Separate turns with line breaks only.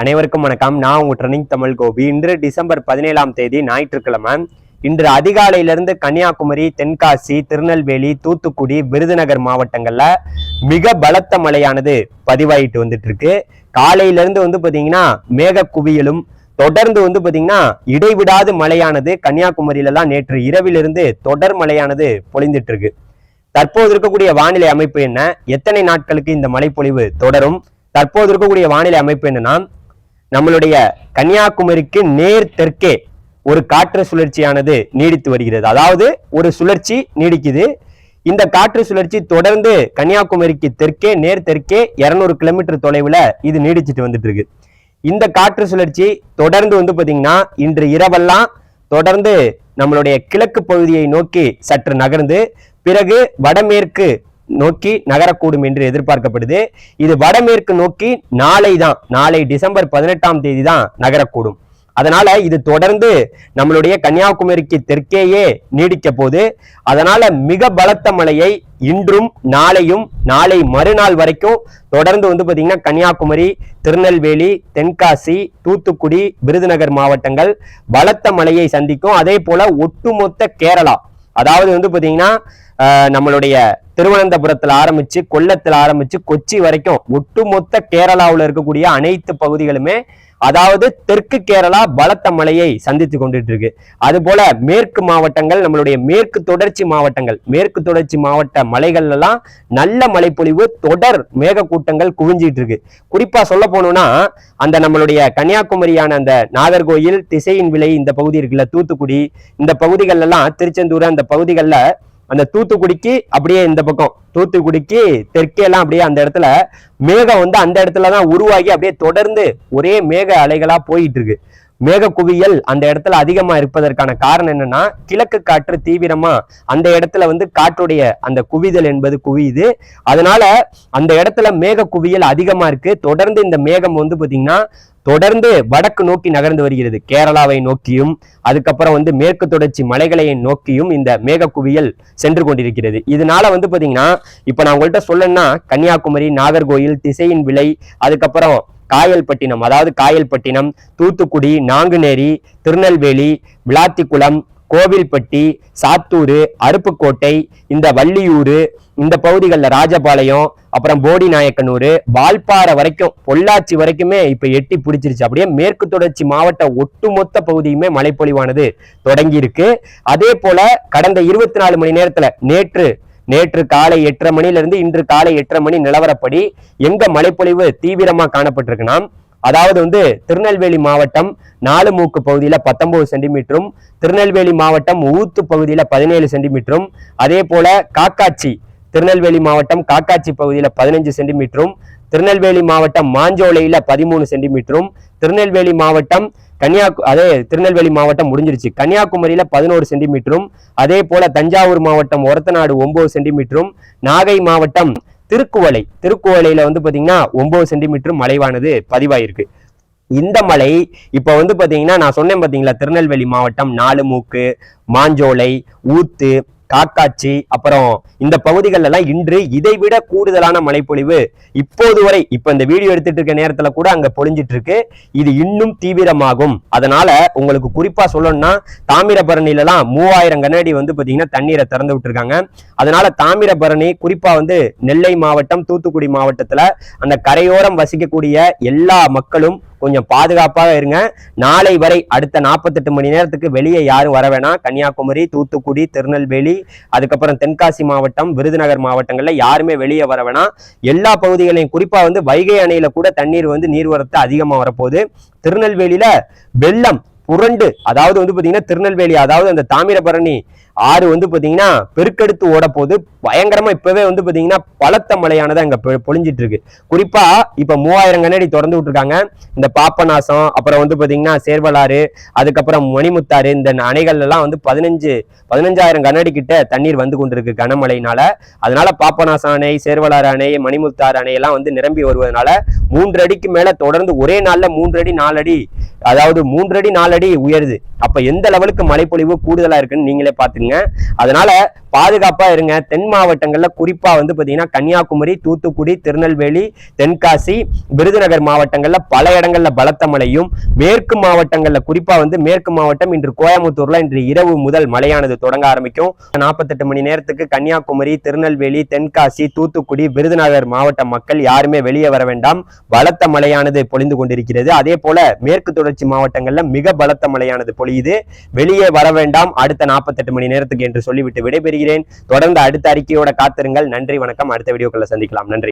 அனைவருக்கும் வணக்கம். நான் உங்க ட்ரெனிங் தமிழ் கோபி இன்று டிசம்பர் பதினேழாம் தேதி ஞாயிற்றுக்கிழமை. இன்று அதிகாலையிலிருந்து கன்னியாகுமரி தென்காசி திருநெல்வேலி தூத்துக்குடி விருதுநகர் மாவட்டங்கள்ல மிக பலத்த மழையானது பதிவாயிட்டு வந்துட்டு இருக்கு காலையிலிருந்து வந்து பாத்தீங்கன்னா மேக குவியலும் தொடர்ந்து வந்து பாத்தீங்கன்னா இடைவிடாது மழையானது கன்னியாகுமரியிலலாம் நேற்று இரவிலிருந்து தொடர் மழையானது பொழிந்துட்டு இருக்கு தற்போது இருக்கக்கூடிய வானிலை அமைப்பு என்ன? எத்தனை நாட்களுக்கு இந்த மழைப்பொழிவு தொடரும்? தற்போது இருக்கக்கூடிய வானிலை அமைப்பு என்னன்னா நம்மளுடைய கன்னியாகுமரிக்கு நேர் தெற்கே ஒரு காற்று சுழற்சியானது நீடித்து வருகிறது. அதாவது ஒரு சுழற்சி நீடிக்குது. இந்த காற்று சுழற்சி தொடர்ந்து கன்னியாகுமரிக்கு தெற்கே நேர் தெற்கே இருநூறு கிலோமீட்டர் தொலைவில் இது நீடிச்சிட்டு வந்துட்டு இருக்கு இந்த காற்று சுழற்சி தொடர்ந்து வந்து பார்த்தீங்கன்னா இன்று இரவெல்லாம் தொடர்ந்து நம்மளுடைய கிழக்கு பகுதியை நோக்கி சற்று நகர்ந்து பிறகு வடமேற்கு நோக்கி நகரக்கூடும் என்று எதிர்பார்க்கப்படுது. இது வடமேற்கு நோக்கி நாளை தான் நாளை டிசம்பர் பதினெட்டாம் தேதி தான் நகரக்கூடும். அதனால இது தொடர்ந்து நம்மளுடைய கன்னியாகுமரிக்கு தெற்கேயே நீடிக்க போது அதனால மிக பலத்த மழையை இன்றும் நாளையும் நாளை மறுநாள் வரைக்கும் தொடர்ந்து வந்து பாத்தீங்கன்னா கன்னியாகுமரி திருநெல்வேலி தென்காசி தூத்துக்குடி விருதுநகர் மாவட்டங்கள் பலத்த மழையை சந்திக்கும். அதே போல ஒட்டுமொத்த கேரளா அதாவது வந்து பாத்தீங்கன்னா நம்மளுடைய திருவனந்தபுரத்துல ஆரம்பிச்சு கொல்லத்துல ஆரம்பிச்சு கொச்சி வரைக்கும் ஒட்டுமொத்த கேரளாவில் இருக்கக்கூடிய அனைத்து பகுதிகளுமே அதாவது தெற்கு கேரளா பலத்த மழையை சந்தித்து கொண்டுட்டு இருக்கு அதுபோல மேற்கு மாவட்டங்கள் நம்மளுடைய மேற்கு தொடர்ச்சி மாவட்டங்கள் மேற்கு தொடர்ச்சி மாவட்ட மலைகள்லாம் நல்ல மழைப்பொழிவு தொடர் மேகக்கூட்டங்கள் குவிஞ்சிட்டு இருக்கு குறிப்பா சொல்ல போனோம்னா அந்த நம்மளுடைய கன்னியாகுமரியான அந்த நாகர்கோயில் திசையின் விலை இந்த பகுதி இருக்குல்ல தூத்துக்குடி இந்த பகுதிகள் எல்லாம் திருச்செந்தூர் அந்த பகுதிகளில் அந்த தூத்துக்குடிக்கு அப்படியே இந்த பக்கம். தூத்துக்குடிக்கு தெற்கே எல்லாம் அப்படியே அந்த இடத்துல மேகம் வந்து அந்த இடத்துல தான் உருவாகி அப்படியே தொடர்ந்து ஒரே மேக அலைகளா போயிட்டு இருக்கு. மேக குவியல் அந்த இடத்துல அதிகமா இருப்பதற்கான காரணம் என்னன்னா கிழக்கு காற்று தீவிரமா அந்த இடத்துல வந்து காற்றுடைய அந்த குவிதல் என்பது குவியுது. அதனால அந்த இடத்துல மேக குவியல் அதிகமா இருக்கு. தொடர்ந்து இந்த மேகம் வந்து பாத்தீங்கன்னா தொடர்ந்து வடக்கு நோக்கி நகர்ந்து வருகிறது. கேரளாவை நோக்கியும் அதுக்கப்புறம் வந்து மேற்கு தொடர்ச்சி மலைகளை நோக்கியும் இந்த மேக குவியல் சென்று கொண்டிருக்கிறது. இதனால வந்து பாத்தீங்கன்னா இப்ப நான் உங்கள்கிட்ட சொல்லணும்னா கன்னியாகுமரி நாகர்கோயில் திசையின் விலை அதுக்கப்புறம் காயல்பட்டினம் அதாவது காயல்பட்டினம் தூத்துக்குடி நாங்குநேரி திருநெல்வேலி விளாத்திக்குளம் கோவில்பட்டி சாத்தூர் அருப்புக்கோட்டை இந்த வள்ளியூர் இந்த பகுதிகளில் ராஜபாளையம் அப்புறம் போடி நாயக்கனூர் வால்பாறை வரைக்கும் பொள்ளாச்சி வரைக்குமே இப்போ எட்டி பிடிச்சிருச்சு. அப்படியே மேற்கு தொடர்ச்சி மாவட்ட ஒட்டுமொத்த பகுதியுமே மழைப்பொழிவானது தொடங்கி இருக்கு அதே போல கடந்த இருபத்தி நாலு மணி நேரத்தில் நேற்று நேற்று காலை எட்டரை மணியிலிருந்து இன்று காலை எட்டரை மணி நிலவரப்படி எங்க மழைப்பொழிவு தீவிரமா காணப்பட்டிருக்குன்னா அதாவது வந்து திருநெல்வேலி மாவட்டம் நாலு மூக்கு பகுதியில பத்தொன்பது சென்டிமீட்டரும் திருநெல்வேலி மாவட்டம் ஊத்து பகுதியில பதினேழு சென்டிமீட்டரும் அதே போல காக்காட்சி திருநெல்வேலி மாவட்டம் காக்காட்சி பகுதியில் பதினஞ்சு சென்டிமீட்டரும் திருநெல்வேலி மாவட்டம் மாஞ்சோலையில பதிமூணு சென்டிமீட்டரும் திருநெல்வேலி மாவட்டம் கன்னியாகு அதே திருநெல்வேலி மாவட்டம் முடிஞ்சிருச்சு. கன்னியாகுமரியில பதினோரு சென்டிமீட்டரும் அதே போல தஞ்சாவூர் மாவட்டம் ஒரத்தநாடு ஒன்பது சென்டிமீட்டரும் நாகை மாவட்டம் திருக்குவளை திருக்குவளையில வந்து பாத்தீங்கன்னா ஒன்பது சென்டிமீட்டரும் மலைவானது பதிவாயிருக்கு. இந்த மலை இப்போ வந்து பார்த்தீங்கன்னா நான் சொன்னேன் பார்த்தீங்களா திருநெல்வேலி மாவட்டம் நாலு மூக்கு மாஞ்சோலை ஊத்து காக்காட்சி அப்புறம் இந்த பகுதிகள் எல்லாம் இன்று இதைவிட கூடுதலான மழைப்பொழிவு இப்போது வரை. இப்ப இந்த வீடியோ எடுத்துட்டு இருக்க நேரத்துல கூட அங்க பொழிஞ்சிட்டு இருக்கு இது இன்னும் தீவிரமாகும். அதனால உங்களுக்கு குறிப்பா சொல்லணும்னா தாமிரபரணில எல்லாம் மூவாயிரம் கண்ணாடி வந்து பாத்தீங்கன்னா தண்ணீரை திறந்து விட்டுருக்காங்க. அதனால தாமிரபரணி குறிப்பா வந்து நெல்லை மாவட்டம் தூத்துக்குடி மாவட்டத்துல அந்த கரையோரம் வசிக்கக்கூடிய எல்லா மக்களும் கொஞ்சம் பாதுகாப்பாக இருங்க. நாளை வரை அடுத்த நாற்பத்தெட்டு மணி நேரத்துக்கு வெளியே யாரும் வர வேணாம். கன்னியாகுமரி தூத்துக்குடி திருநெல்வேலி அதுக்கப்புறம் தென்காசி மாவட்டம் விருதுநகர் மாவட்டங்களில் யாருமே வெளியே வர வேணாம். எல்லா பகுதிகளையும் குறிப்பாக வந்து வைகை அணையில் கூட தண்ணீர் வந்து நீர்வரத்து அதிகமாக வரப்போகுது. திருநெல்வேலியில் வெள்ளம் புரண்டு அதாவது வந்து பார்த்தீங்கன்னா திருநெல்வேலி அதாவது அந்த தாமிரபரணி ஆறு வந்து பார்த்தீங்கன்னா பெருக்கெடுத்து ஓட போது பயங்கரமாக இப்போவே வந்து பார்த்தீங்கன்னா பலத்த மழையானது அங்கே பொழிஞ்சிட்டு இருக்கு குறிப்பாக இப்போ மூவாயிரம் கண்ணாடி திறந்து விட்டுருக்காங்க. இந்த பாப்பநாசம் அப்புறம் வந்து பார்த்தீங்கன்னா சேர்வலாறு அதுக்கப்புறம் மணிமுத்தாறு இந்த அணைகள்லாம் வந்து பதினஞ்சு பதினஞ்சாயிரம் கண்ணாடி கிட்ட தண்ணீர் வந்து கொண்டிருக்கு கனமழையினால. அதனால பாப்பநாசம் அணை சேர்வலாறு அணை மணிமுத்தாறு அணை எல்லாம் வந்து நிரம்பி வருவதனால மூன்று அடிக்கு மேலே தொடர்ந்து ஒரே நாளில் மூன்று அடி நாலு அடி அதாவது மூன்று அடி நாலு அடி உயருது. அப்ப எந்த லெவலுக்கு மழைப்பொழிவு கூடுதலா இருக்குன்னு நீங்களே பாத்துங்க அதனால பாதுகாப்பா இருங்க. தென் மாவட்டங்கள்ல குறிப்பா வந்து பாத்தீங்கன்னா கன்னியாகுமரி தூத்துக்குடி திருநெல்வேலி தென்காசி விருதுநகர் மாவட்டங்கள்ல பல இடங்கள்ல பலத்த மழையும் மேற்கு மாவட்டங்கள்ல குறிப்பா வந்து மேற்கு மாவட்டம் இன்று கோயம்புத்தூர்ல இன்று இரவு முதல் மழையானது தொடங்க ஆரம்பிக்கும். நாற்பத்தெட்டு மணி நேரத்துக்கு கன்னியாகுமரி திருநெல்வேலி தென்காசி தூத்துக்குடி விருதுநகர் மாவட்ட மக்கள் யாருமே வெளியே வர வேண்டாம். பலத்த மழையானது பொழிந்து கொண்டிருக்கிறது. அதே போல மேற்கு தொடர்ச்சி மாவட்டங்கள்ல மிக பலத்த மழையானது பொழியுது. வெளியே வர வேண்டாம். அடுத்த நாற்பத்தெட்டு மணி நேரத்துக்கு என்று சொல்லிவிட்டு விடைபெறுகிறேன். தொடர்ந்து அடுத்த அறிக்கையோட காத்திருங்கள். நன்றி வணக்கம். அடுத்த வீடியோக்களை சந்திக்கலாம். நன்றி.